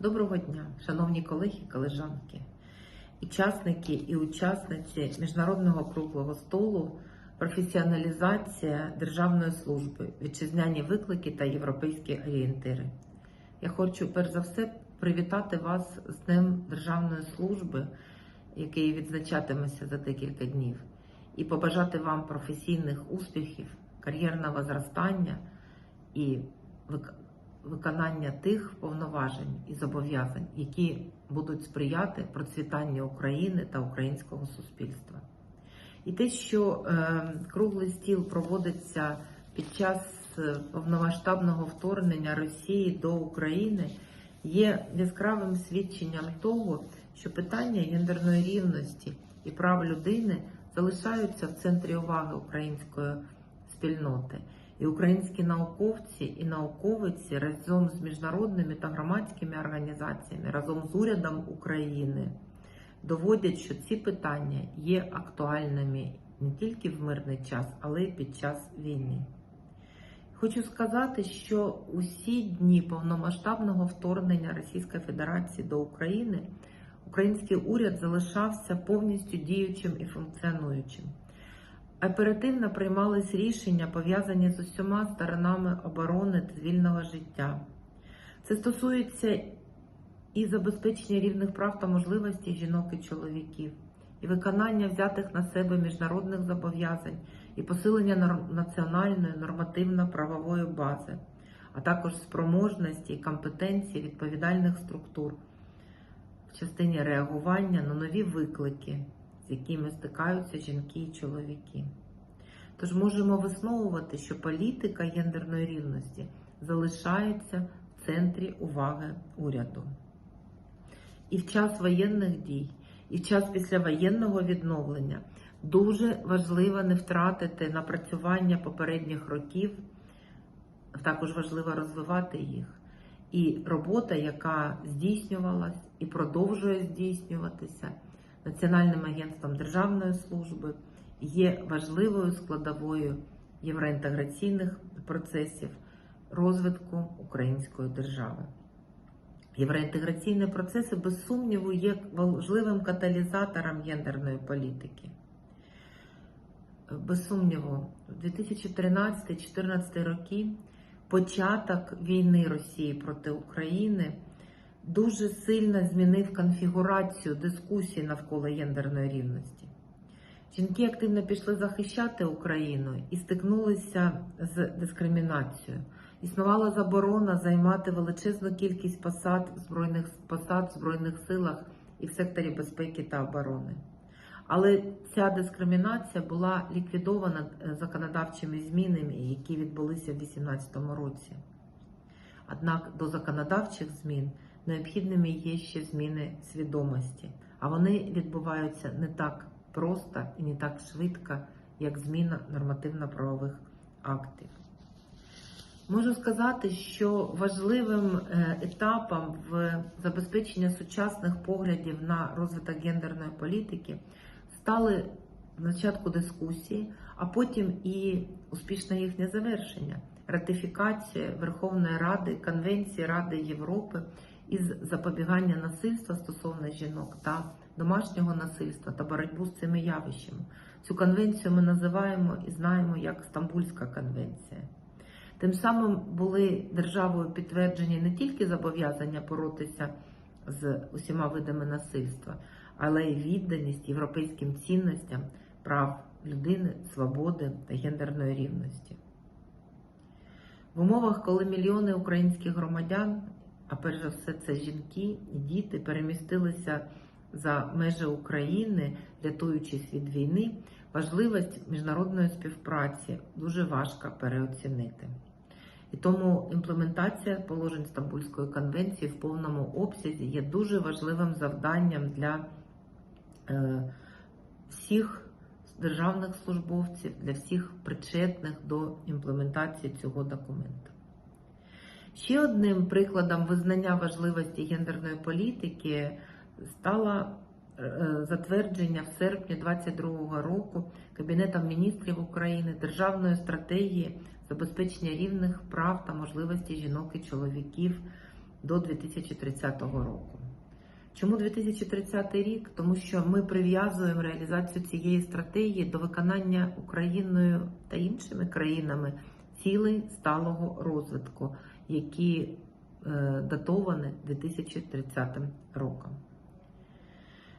Доброго дня, шановні колеги, колежанки, учасники і учасниці міжнародного круглого столу, професіоналізація державної служби, вітчизняні виклики та європейські орієнтири. Я хочу перш за все привітати вас з Днем Державної служби, який відзначатиметься за декілька днів, і побажати вам професійних успіхів, кар'єрного зростання і вик- виконання тих повноважень і зобов'язань, які будуть сприяти процвітанню України та українського суспільства. І те, що е, круглий стіл проводиться під час е, повномасштабного вторгнення Росії до України, є яскравим свідченням того, що питання гендерної рівності і прав людини залишаються в центрі уваги української спільноти. І українські науковці і науковиці разом з міжнародними та громадськими організаціями, разом з урядом України доводять, що ці питання є актуальними не тільки в мирний час, але й під час війни. Хочу сказати, що усі дні повномасштабного вторгнення Російської Федерації до України український уряд залишався повністю діючим і функціонуючим. Оперативно приймались рішення, пов'язані з усіма сторонами оборони цивільного життя. Це стосується і забезпечення рівних прав та можливостей жінок і чоловіків, і виконання взятих на себе міжнародних зобов'язань, і посилення національної нормативно-правової бази, а також спроможності і компетенції відповідальних структур в частині реагування на нові виклики, з якими стикаються жінки і чоловіки. Тож можемо висновувати, що політика гендерної рівності залишається в центрі уваги уряду. І в час воєнних дій, і в час післявоєнного відновлення дуже важливо не втратити напрацювання попередніх років, також важливо розвивати їх. І робота, яка здійснювалась і продовжує здійснюватися Національним агентством державної служби, є важливою складовою євроінтеграційних процесів розвитку української держави. Євроінтеграційні процеси, без сумніву, є важливим каталізатором гендерної політики. Без сумніву, в 2013-2014 роки початок війни Росії проти України дуже сильно змінив конфігурацію дискусії навколо гендерної рівності. Жінки активно пішли захищати Україну і стикнулися з дискримінацією. Існувала заборона займати величезну кількість посад збройних посад в збройних силах і в секторі безпеки та оборони. Але ця дискримінація була ліквідована е, законодавчими змінами, які відбулися в 2018 році. Однак до законодавчих змін необхідними є ще зміни свідомості, а вони відбуваються не так просто і не так швидко, як зміна нормативно-правових актів. Можу сказати, що важливим е, етапом в забезпеченні сучасних поглядів на розвиток гендерної політики стали на початку дискусії, а потім і успішне їхнє завершення ратифікація Верховної Ради Конвенції Ради Європи із запобігання насильства стосовно жінок та домашнього насильства та боротьбу з цими явищами. Цю конвенцію ми називаємо і знаємо як Стамбульська конвенція. Тим самим були державою підтверджені не тільки зобов'язання боротися з усіма видами насильства, але й відданість європейським цінностям прав людини, свободи та гендерної рівності. В умовах, коли мільйони українських громадян, а перш за все це жінки і діти, перемістилися за межі України, рятуючись від війни, важливість міжнародної співпраці дуже важко переоцінити. І тому імплементація положень Стамбульської конвенції в повному обсязі є дуже важливим завданням для е, всіх державних службовців, для всіх причетних до імплементації цього документу. Ще одним прикладом визнання важливості гендерної політики стало е, затвердження в серпні 2022 року Кабінетом міністрів України Державної стратегії забезпечення рівних прав та можливостей жінок і чоловіків до 2030 року. Чому 2030 рік? Тому що ми прив'язуємо реалізацію цієї стратегії до виконання Україною та іншими країнами цілей сталого розвитку, які е, датовані 2030 роком.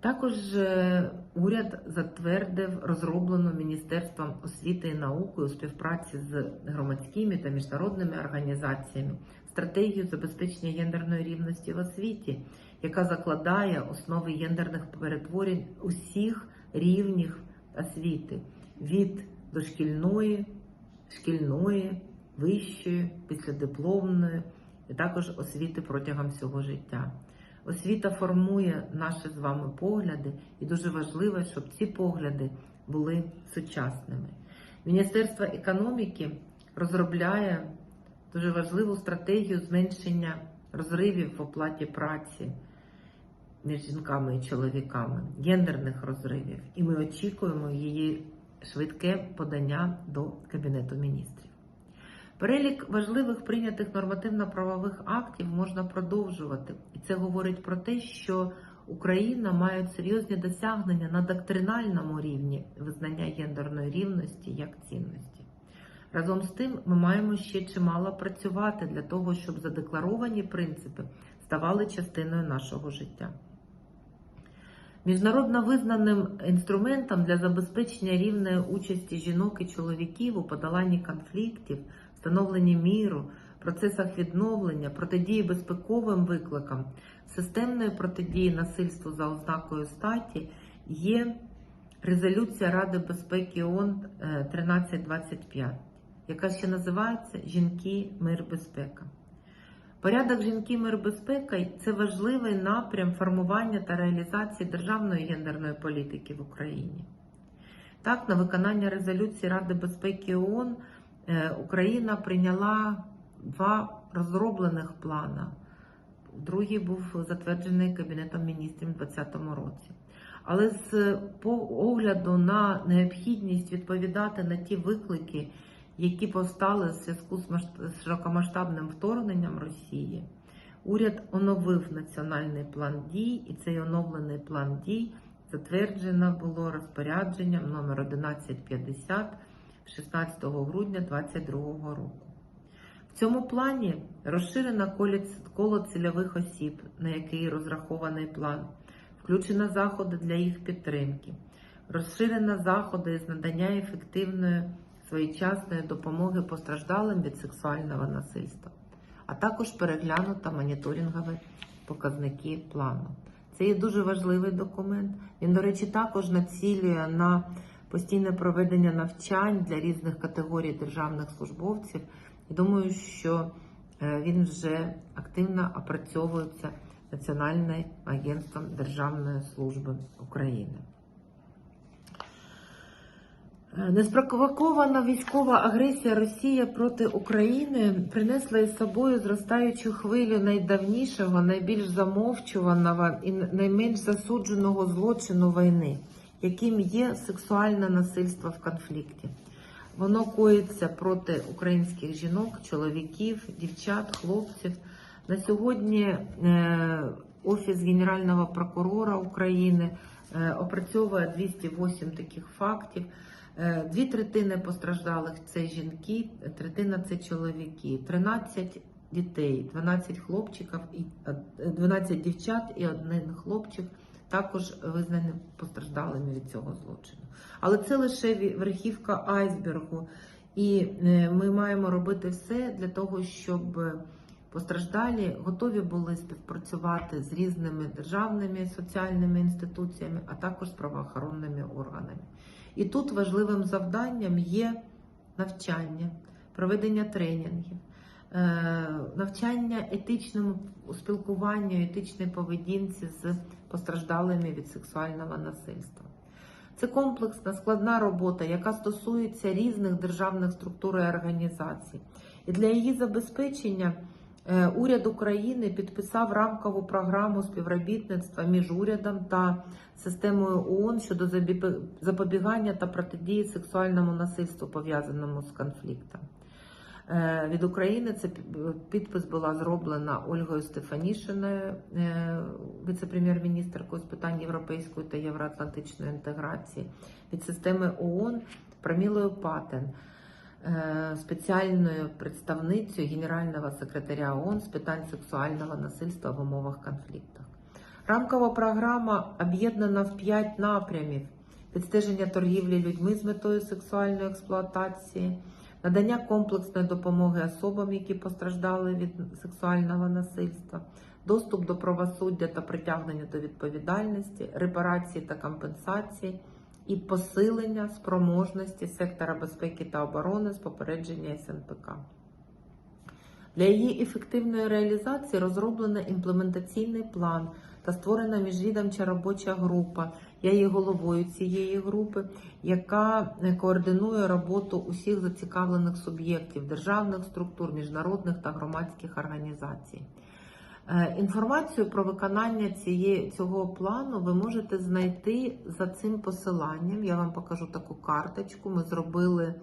Також е, уряд затвердив розроблену Міністерством освіти і науки у співпраці з громадськими та міжнародними організаціями стратегію забезпечення гендерної рівності в освіті, яка закладає основи гендерних перетворень усіх рівнів освіти від дошкільної, шкільної, вищої, післядипломної і також освіти протягом всього життя. Освіта формує наші з вами погляди, і дуже важливо, щоб ці погляди були сучасними. Міністерство економіки розробляє дуже важливу стратегію зменшення розривів в оплаті праці між жінками і чоловіками, гендерних розривів. І ми очікуємо її швидке подання до Кабінету міністрів. Перелік важливих прийнятих нормативно-правових актів можна продовжувати, і це говорить про те, що Україна має серйозні досягнення на доктринальному рівні визнання гендерної рівності як цінності. Разом з тим, ми маємо ще чимало працювати для того, щоб задекларовані принципи ставали частиною нашого життя. Міжнародно визнаним інструментом для забезпечення рівної участі жінок і чоловіків у подоланні конфліктів, встановленні міру, процесах відновлення, протидії безпековим викликам, системної протидії насильству за ознакою статі є резолюція Ради безпеки ООН е, 1325, яка ще називається Жінки, мир, безпека. Порядок жінки, мир, безпека це важливий напрям формування та реалізації державної гендерної політики в Україні. Так, на виконання резолюції Ради безпеки ООН е, Україна прийняла два розроблених плани. Другий був затверджений Кабінетом міністрів у 2020 році. Але з огляду на необхідність відповідати на ті виклики, які повстали в зв'язку з масш- широкомасштабним вторгненням Росії, уряд оновив національний план дій, і цей оновлений план дій затверджено було розпорядженням номер 1150 16 грудня 2022 року. В цьому плані розширено коло цільових осіб, на який розрахований план, включено заходи для їх підтримки, розширено заходи з надання ефективної своєчасної допомоги постраждалим від сексуального насильства, а також переглянуто моніторингові показники плану. Це є дуже важливий документ. Він, до речі, також націлює на постійне проведення навчань для різних категорій державних службовців. І думаю, що е, він вже активно опрацьовується Національним агентством Державної служби України. Е, Неспровокована військова агресія Росії проти України принесла із собою зростаючу хвилю найдавнішого, найбільш замовчуваного і найменш засудженого злочину війни, яким є сексуальне насильство в конфлікті. Воно коїться проти українських жінок, чоловіків, дівчат, хлопців. На сьогодні е, Офіс Генерального прокурора України е, опрацьовує 208 таких фактів. Е, Дві третини постраждалих це жінки, третина це чоловіки, 13 дітей, 12 хлопчиків і е, 12 дівчат і один хлопчик також визнані постраждалими від цього злочину. Але це лише верхівка айсбергу, і е, ми маємо робити все для того, щоб постраждалі готові були співпрацювати з різними державними соціальними інституціями, а також з правоохоронними органами. І тут важливим завданням є навчання, проведення тренінгів, е, навчання етичному спілкуванню, етичній поведінці з постраждалими від сексуального насильства. Це комплексна складна робота, яка стосується різних державних структур і організацій. І для її забезпечення е, уряд України підписав рамкову програму співробітництва між урядом та системою ООН щодо запобігання та протидії сексуальному насильству, пов'язаному з конфліктом. Е, Від України це підпис була зроблена Ольгою Стефанішиною, е, віце-прем'єр-міністркою з питань європейської та євроатлантичної інтеграції, від системи ООН Прамілою Патен, е, спеціальною представницею Генерального секретаря ООН з питань сексуального насильства в умовах конфлікту. Рамкова програма об'єднана в п'ять напрямів: відстеження торгівлі людьми з метою сексуальної експлуатації, надання комплексної допомоги особам, які постраждали від сексуального насильства, доступ до правосуддя та притягнення до відповідальності, репарації та компенсації і посилення спроможності сектора безпеки та оборони з попередження СНПК. Для її ефективної реалізації розроблено імплементаційний план та створена міжвідомча робоча група. Я є головою цієї групи, яка е, координує роботу усіх зацікавлених суб'єктів державних структур, міжнародних та громадських організацій. Е, Інформацію про виконання цієї, цього плану ви можете знайти за цим посиланням. Я вам покажу таку карточку. Ми зробили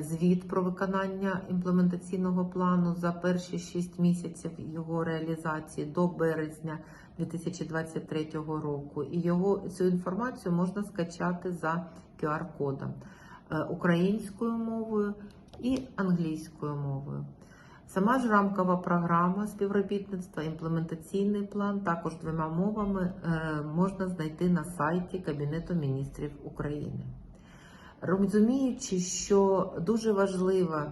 звіт про виконання імплементаційного плану за перші 6 місяців його реалізації до березня 2023 року. І його цю інформацію можна скачати за QR-кодом е, українською мовою і англійською мовою. Сама ж рамкова програма співробітництва, імплементаційний план також двома мовами е, можна знайти на сайті Кабінету міністрів України. Розуміючи, що дуже важливо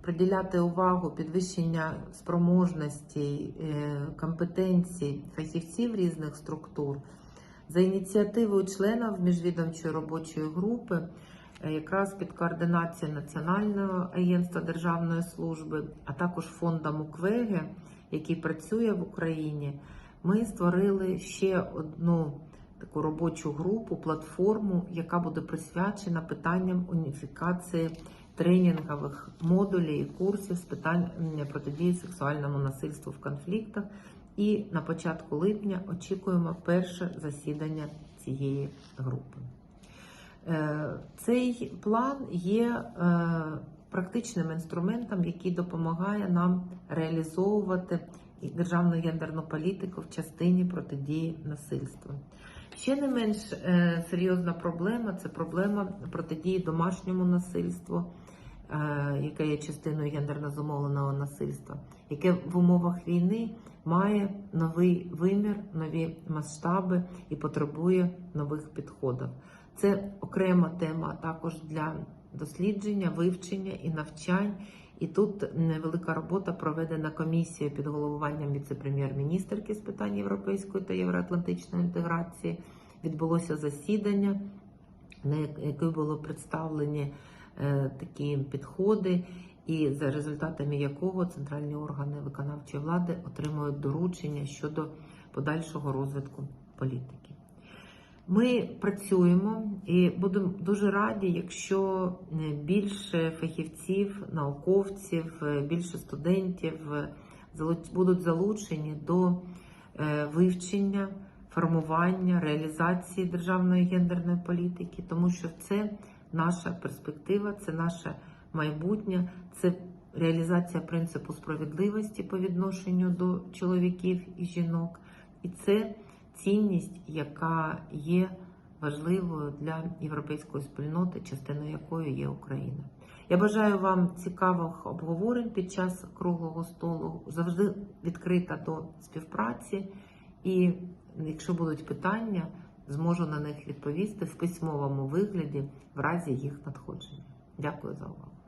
приділяти увагу підвищення спроможності, е, компетенцій фахівців різних структур, за ініціативою членів міжвідомчої робочої групи, е, якраз під координацією Національного агентства державної служби, а також фонда Муквеге, який працює в Україні, ми створили ще одну таку робочу групу, платформу, яка буде присвячена питанням уніфікації тренінгових модулів і курсів з питань протидії сексуальному насильству в конфліктах. І на початку липня очікуємо перше засідання цієї групи. Е, Цей план є е, практичним інструментом, який допомагає нам реалізовувати державну гендерну політику в частині протидії насильству. Ще не менш е, серйозна проблема це проблема протидії домашньому насильству, е, яке є частиною гендерно зумовленого насильства, яке в умовах війни має новий вимір, нові масштаби і потребує нових підходів. Це окрема тема також для дослідження, вивчення і навчань. І тут невелика робота проведена комісією під головуванням віце-прем'єр-міністерки з питань європейської та євроатлантичної інтеграції. Відбулося засідання, на яке було представлені е, такі підходи, і за результатами якого центральні органи виконавчої влади отримують доручення щодо подальшого розвитку політики. Ми працюємо і будемо дуже раді, якщо е, більше фахівців, науковців, е, більше студентів е, будуть залучені до вивчення, формування, реалізації державної гендерної політики, тому що це наша перспектива, це наше майбутнє, це реалізація принципу справедливості по відношенню до чоловіків і жінок, і це цінність, яка є важливою для європейської спільноти, частиною якої є Україна. Я бажаю вам цікавих обговорень під час круглого столу, завжди відкрита до співпраці, і якщо будуть питання, зможу на них відповісти в письмовому вигляді в разі їх надходження. Дякую за увагу.